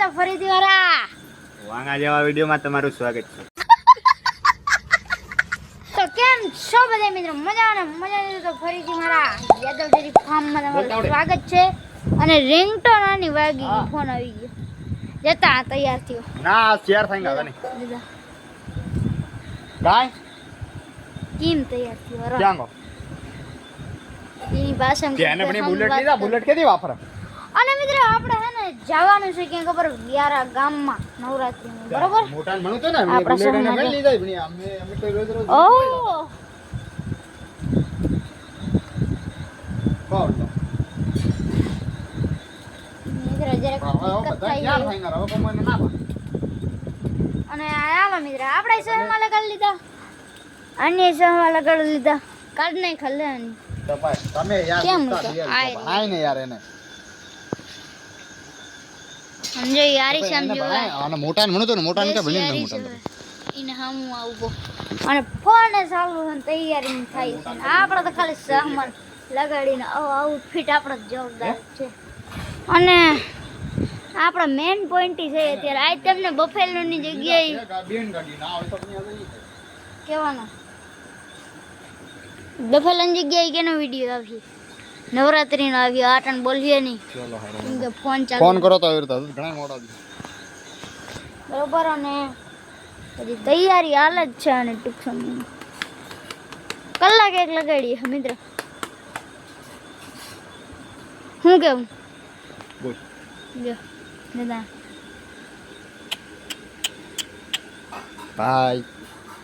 તો ફરીથી વારા. વાંગા જેવા વિડીયોમાં તમારું સ્વાગત છે. તો કેમ છો બધા મિત્રો? મજા ને મજા ને તો ફરીથી મારા યાદવ ડેરી ફાર્મમાં તમારું સ્વાગત છે. અને રિંગટોન આની વાગી ફોન આવી ગયો. જતા તૈયાર થયો. ના શેર થઈ ગયા નહીં. ગાય? કેમ તૈયાર થયો? હરો. ક્યાં ગો? એની ભાષામાં એને પણ બુલેટ લીધા? બુલેટ કેદી વાપરે? અને મિત્રો આપણે જવાનું છે ક્યાં ખબર? વ્યારા ગામમાં નવરાત્રીમાં. બરોબર? મોટા મણું તો ને આ પ્રસંગમાં જો. લીધા પણ અમે અમે તો રોજ રોજ ઓ! કોણ તો? જરાક બધા ક્યાં ના અને આવા મિત્ર આપણે શહેરમાં લગાડી લીધા. અન્ય શહેરમાં લગાડી લીધા. કાઢ નહીં ખાલે તમે યાર કેમ ગુસ્સા તો? દિયા આય. ને યાર એને. સમજો યારી સમજો આને મોટા ને તો ને મોટા ને ભણીને મોટા ને એને હામું આવું અને ફોન ચાલુ હન તૈયારી થાય છે. આપણે તો ખાલી સામાન લગાડીને આવો આઉટફિટ આપણે જોરદાર છે. અને આપણા મેન પોઈન્ટ છે અત્યારે. આજ તમને બફેલોની જગ્યાએ બેન ગાડી ના આવે તો પણ યાર ઈ. બફેલોની જગ્યાએ કેનો વીડિયો આવશે? નવરાત્રીનો આવ્યો આટણ બોલીએ નહીં. કેમ કે ફોન ચાલુ ફોન કરો તો આવી રીતે ઘણા મોડા બરોબર અને બધી તૈયારી હાલ જ છે અને ટૂંક સમય. કલાક એક લગાડીએ મિત્ર. શું કેવું? બોલ. જો દાદા ભાઈ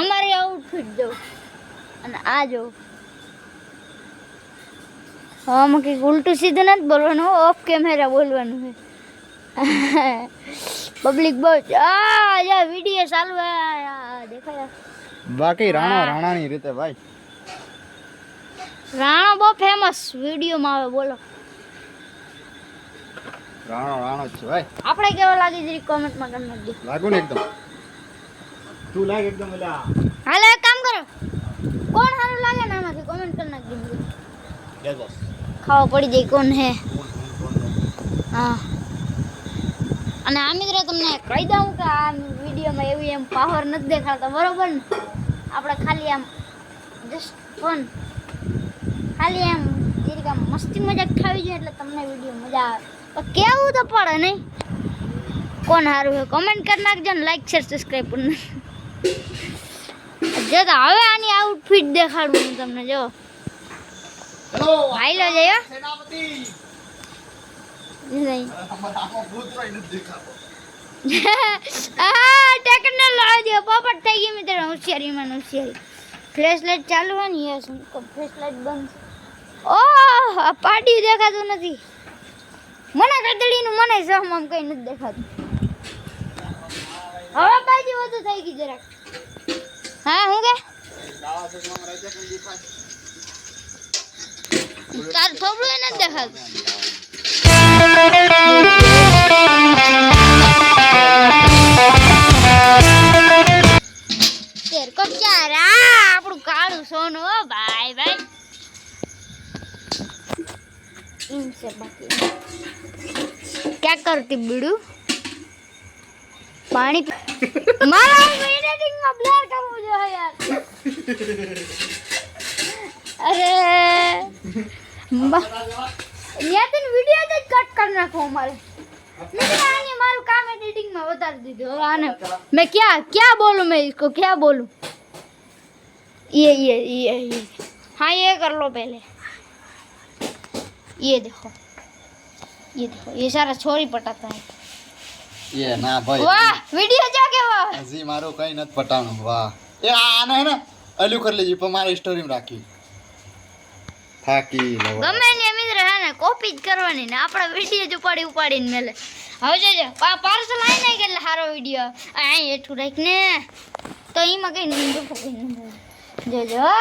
અમારી આઉટફિટ જો. અને આ જો. આમાં કંઈક ઉલટું સીધું નથી બોલવાનું ઓફ કેમેરા બોલવાનું છે. પબ્લિક બહુ આ વીડિયો ચાલુ હે આ દેખાય. બાકી રાણા રાણાની રીતે ભાઈ. રાણો બહુ ફેમસ વિડીયોમાં આવે બોલો. રાણો રાણો છે ભાઈ. આપણે કેવો લાગે જરી કોમેન્ટમાં કરી નાખજો લાગુ ને એકદમ. તું લાગ એકદમ એલા હાલો એક કામ કરો. કોણ સારું લાગે ને આમાંથી? કોમેન્ટ કરી નાખજો. જબસ ખાવા પડી જાય કોણ હે? હા. અને આ મિત્રો તમને કહી દઉં કે આ વિડીયોમાં એવી એમ પાવર નથી દેખાડતા, બરોબર ને? આપણે ખાલી આમ જસ્ટ ફોન ખાલી આમ જરીક આમ મસ્તી મજાક ખાવી જોઈએ એટલે તમને વીડિયો મજા આવે. તો કેવું તો પડે નહીં? કોણ સારું છે કમેન્ટ કરી નાખજો ને લાઈક શેર સબસ્ક્રાઈબ કરી નાખજો જો તો હવે આની આઉટફિટ દેખાડું હું તમને, જો. હેલો હાઈલો જયો સેનાપતિ. નહીં આ ટેકનોલોજી પોપટ થઈ ગઈ મિત્ર હોશિયારીમાં હોશિયારી. ફ્લેશ લાઇટ ચાલુ હોય ને યસ બંધ આ દેખાતું નથી. મને કદડીનું મને સમ આમ કઈ નથી દેખાતું. હવે બાજી વધુ થઈ ગઈ જરાક. હા હું કે કાળા ચશ્મામાં રાજા કઈ દેખાય તાર થોડું નથી દેખાતું આપણું કાળું સોનું ભાઈ ભાઈ ક્યાં કરતી બીડું પાણી મારા એડિટિંગમાં કરવું જોઈએ યાર અરે ન્યાથી વિડીયો જ કટ કરી નાખો અમારે મેં આને મારું કામ એડિટિંગમાં વધારી દીધું હવે આને मैं क्या क्या बोलूं मैं इसको क्या बोलूं ये ये ये ये हाँ ये कर लो पहले ये देखो ये देखो ये सारा छोरी पटाता है એ ના ભાઈ वाह वीडियो जा के वाह હજી મારું કઈ નથી પટાણું વાહ એ આને હે ને અલ્યું કરી લેજી પણ મારી સ્ટોરીમાં રાખી થાકી ગમે ને મિત્ર હે ને કોપી જ કરવાની ને આપણા વીડિયો જ ઉપાડી ઉપાડીને મેલે. હવે જોજો પાર્સલ આવી નહીં એટલે સારો વીડિયો અહીં હેઠું રાખીને તો એમાં કઈ નહીં જોજો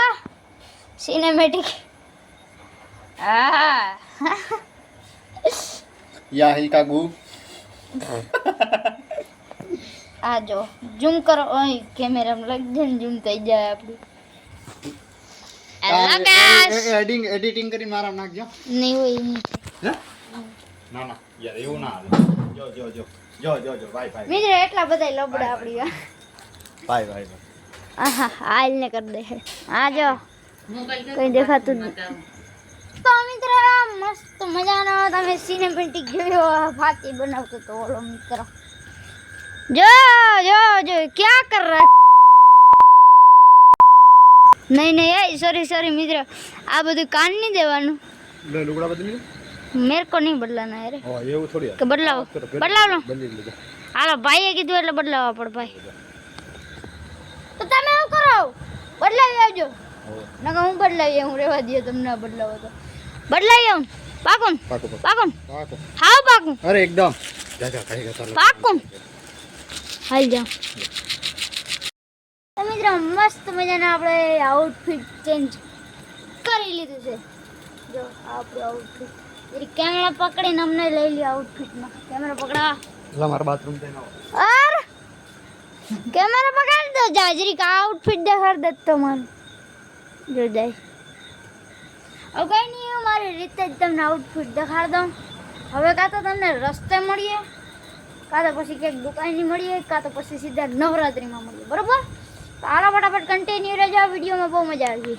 સિનેમેટિક હા યા હિકા આ જો ઝૂમ કરો. અહીં કેમેરામાં લગ જાય ને ઝૂમ થઈ જાય આપણું. લગાશ એડિટિંગ એડિટિંગ કરી મારા નાખજો નહીં હોય નહીં. ના ના. યાર એવું ના હાલે. જો જો જો. જો જો જો. ભાઈ ભાઈ મિત્ર એટલા બધા લબડા આપણી આ. ભાઈ ભાઈ ભાઈ આહા હાલ ને કરી દે. આ જો. કઈ દેખાતું તો મિત્ર મસ્ત મજાનો તમે સિનેમેટિક જોયો ફાતી બનાવતો તો ઓલો મિત્ર. જો જો જો ક્યાં કર રહા નહીં નહીં એ સોરી સોરી મિત્ર. આ બધું કાન નહીં દેવાનું. લે લુગડા બદલી મેરે કો નહીં બદલાના અરે. હા એવું થોડી કે બદલાવો. બદલાવ લો બદલી લીધો. હાલો ભાઈએ કીધું એટલે બદલાવા પડે ભાઈ. તો તમે શું કરો? બદલાવી આવજો. નકર હું બદલાવી હું રહેવા દઈએ તમને બદલાવો તો. બદલાવી આવું. પાકું? પાકો પાકો. પાકું હાવ અરે એકદમ. પાકું હાલ જાઓ. મિત્રો મસ્ત મજાના આપણે આઉટફિટ ચેન્જ કરી લીધું છે. જો આપણું આઉટફિટ એ કેમેરા પકડીને અમને લઈ લે આઉટફિટમાં કેમેરા પકડા. લા મારા બાથરૂમ જઈને આવો. અર! કેમેરા પકડી દો. જાજરી કા આઉટફિટ દેખાડ દે તો મને જો જાય. હવે કંઈ નહીં હું મારી રીતે જ તમને આઉટફિટ દેખાડ દઉં. હવે કાં તો તમને રસ્તે મળીએ કાં તો પછી ક્યાંક દુકાને મળીએ કાં તો પછી સીધા નવરાત્રિમાં મળીએ. બરોબર? તો આલા ફટાફટ કન્ટિન્યુ રહેજો વિડીયોમાં બહુ મજા આવી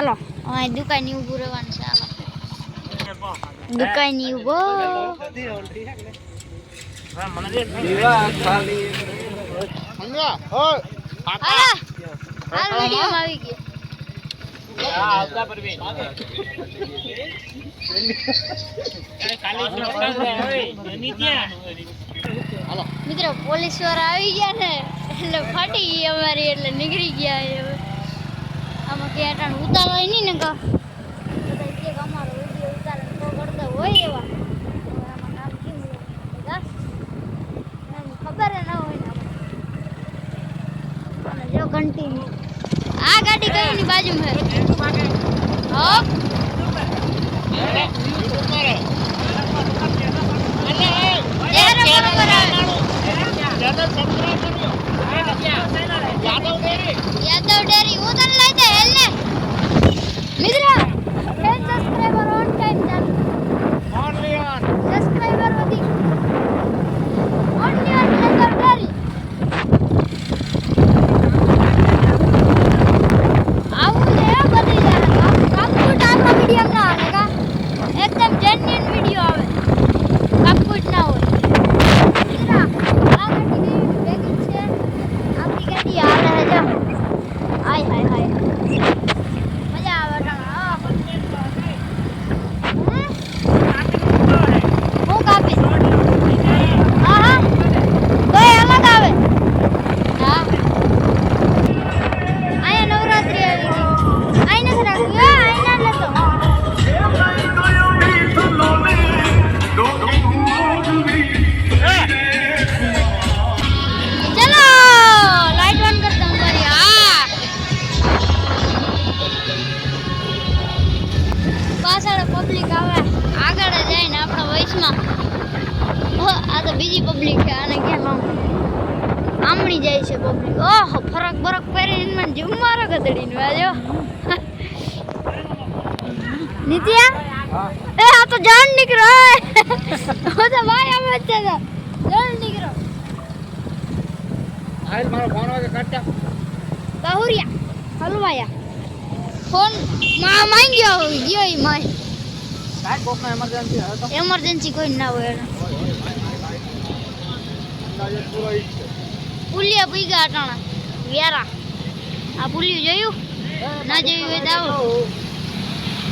ચાલો. અહીં દુકાને ઊભું રહેવાનું છે ચાલો દુકાને ઊભો. મિત્રો પોલીસવાળા આવી ગયા ને એટલે ફાટી ગઈ અમારી, એટલે નીકળી ગયા હવે. કે અટાણ ઉતારવાય નહીં ને કા કે અમારો વીડિયો ઉતારે તો કરતા હોય એવા. આમાં કેમ ખબર ના હોય ને અને જો કન્ટિન્યુ આ ગાડી કઈ ની બાજુમાં છે? હો આવે. યાદવ ડેરી. તને લઈ દે હેલ ને. મિત્ર ગધડીને વાજો નિત્યા? એ આ તો જાન નીકળો ઓ તો ભાઈ આવે છે તો. જાન નીકળો. આયલ મારો ફોન વાગે કાઢતા બાહુરિયા હલવાયા. ફોનમાં માંગ્યો ગયો ઈ માં કાંઈ કોકનો emergency હતો એમરજન્સી કોઈ ના હોય એને. અંદાજે પૂરો ઈ જ છે. પુલિયા પી ગયા અટાણા વ્યારા. આ ભૂલ્યું જોયું? ના જોયું હોય તો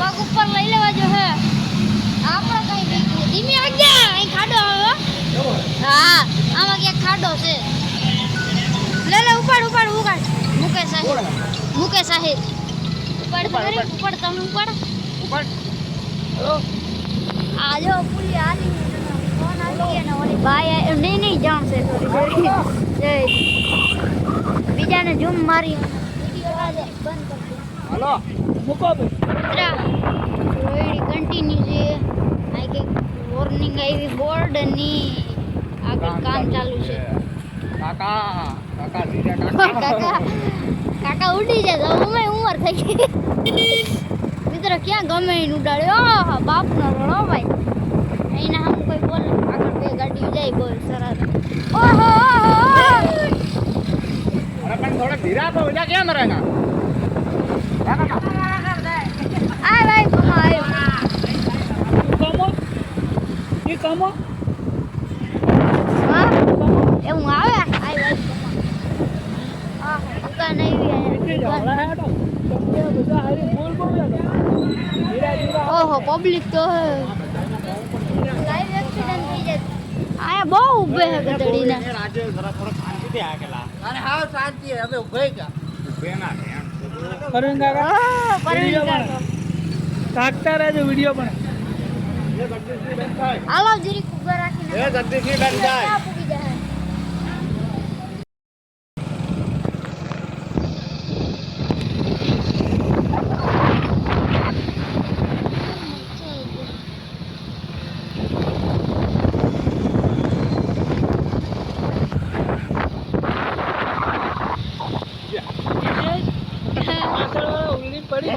પગ ઉપર લઈ લેવા જો હે. આપણે કઈ ધીમે આગળ અહીં ખાડો આવ્યો હા. આમાં ક્યાંક ખાડો છે. લે લે ઉપાડ ઉપાડ ઉપાડ. મુકે સાહેબ. મુકે સાહેબ. ઉપાડ તો ખરી, ઉપાડ. તમે ઉપાડ. ઉપાડ. આ જો પુલી આલી ફોન આવી ગયા ને ઓલી બાઈ આ- નહીં નહીં જામશે થોડી થોડી જય બીજાને ઝૂમ મારી. હાલો. મૂકો મિત્રા કન્ટિન્યુ છે. આ કે વોર્નિંગ આવી બોર્ડની આગળ કામ ચાલુ છે. કાકા કાકા સીધા કાકા. કાકા કાકા ઉડી જાય અમે ઉંમર થઈ ગઈ. મિત્ર ક્યાં ગમે એને ઉડાડ્યો બાપનો રડો ભાઈ. એના હમ કોઈ બોલે આગળ બે ગાડી જાય બોલ સરસ. ઓહો. અરે પણ થોડા ધીરા તો ઓલા કેમ રહેના આ ભાઈ કમા આવ્યો હા. એવું આવે આય ભાઈ કમા આ દુકાન આવી ઓહો પબ્લિક તો લાઈવ એક્સિડન્ટ થઈ જાય. આ બહુ ઊભે છે ગધડીને. રાજે જરા થોડો શાંતિથી હાકેલા અને હા શાંતિ હવે ઉભે ગયા ઉભે ના. પરવીન કાકા. પરવીન કાકા. કાકતા રહેજો વીડિયો પણ એ જગદીશજી બેન થાય. હાલો જરીક ઊભા રાખીને. એ જગદીશજી બેન જાય ક્યાં પૂગી જાય પાછળ વાળો ઉલ્લી પડી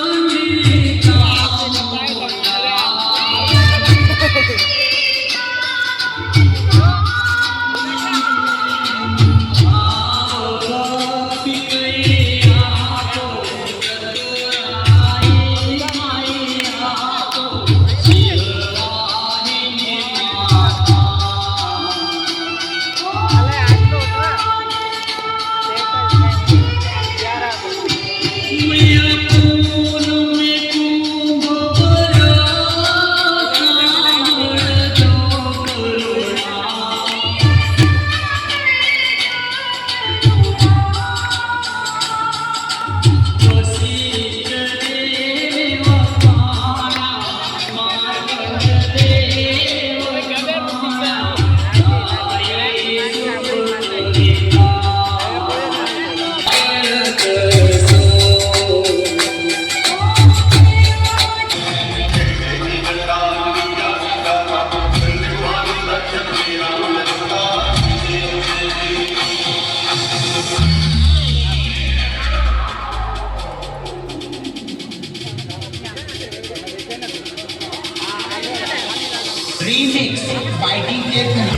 येत नाही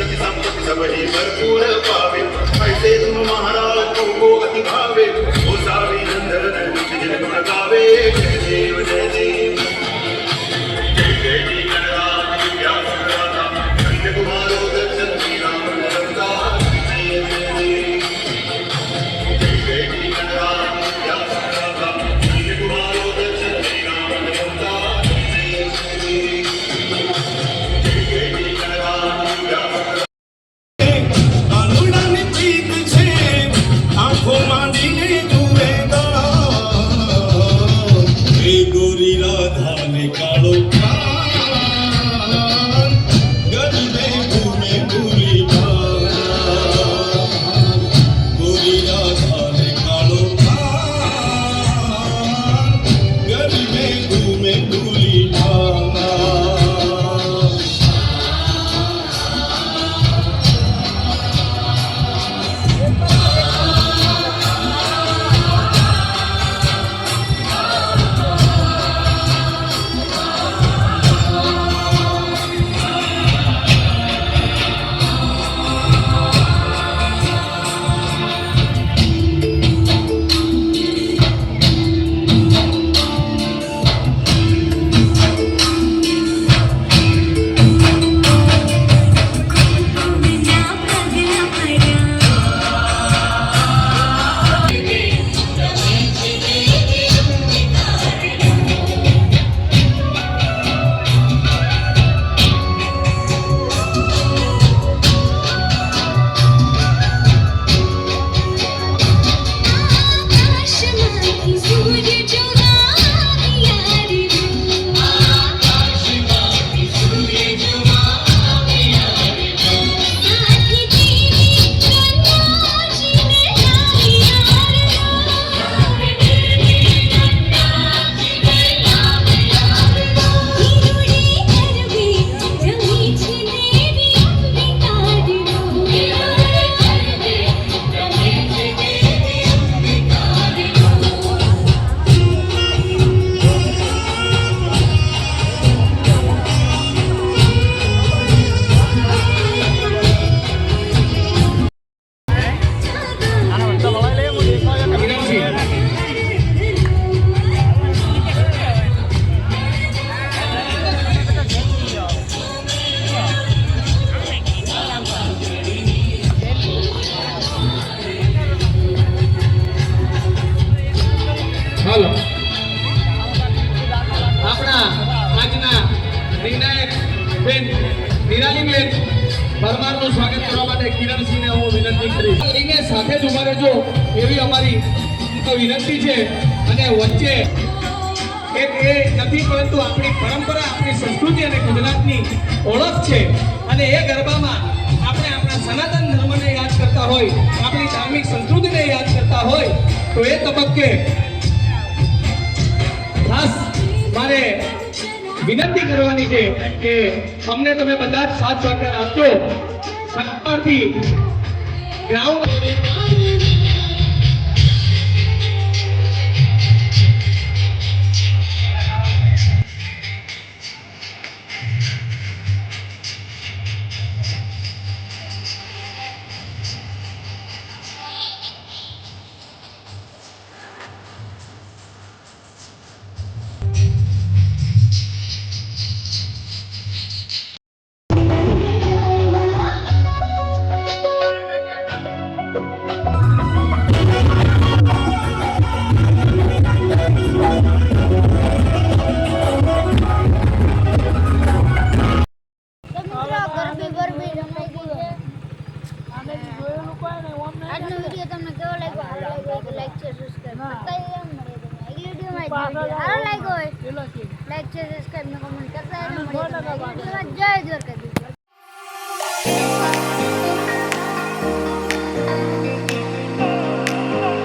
भरपूर पावे पैसे महाराज અમારી વિનંતી છે અને વચ્ચે એક એ નથી પરંતુ આપણી પરંપરા, આપણી સંસ્કૃતિ અને ગુજરાતની ઓળખ છે. અને એ ગરબામાં આપણે આપણા સનાતન ધર્મને યાદ કરતા હોય, આપણી ધાર્મિક સંસ્કૃતિને યાદ કરતા હોય, તો એ તબક્કે ખાસ મારે વિનંતી કરવાની છે કે અમને તમે બધા જ સાથ સહકાર આપજો. સરકારથી ગ્રાઉન્ડ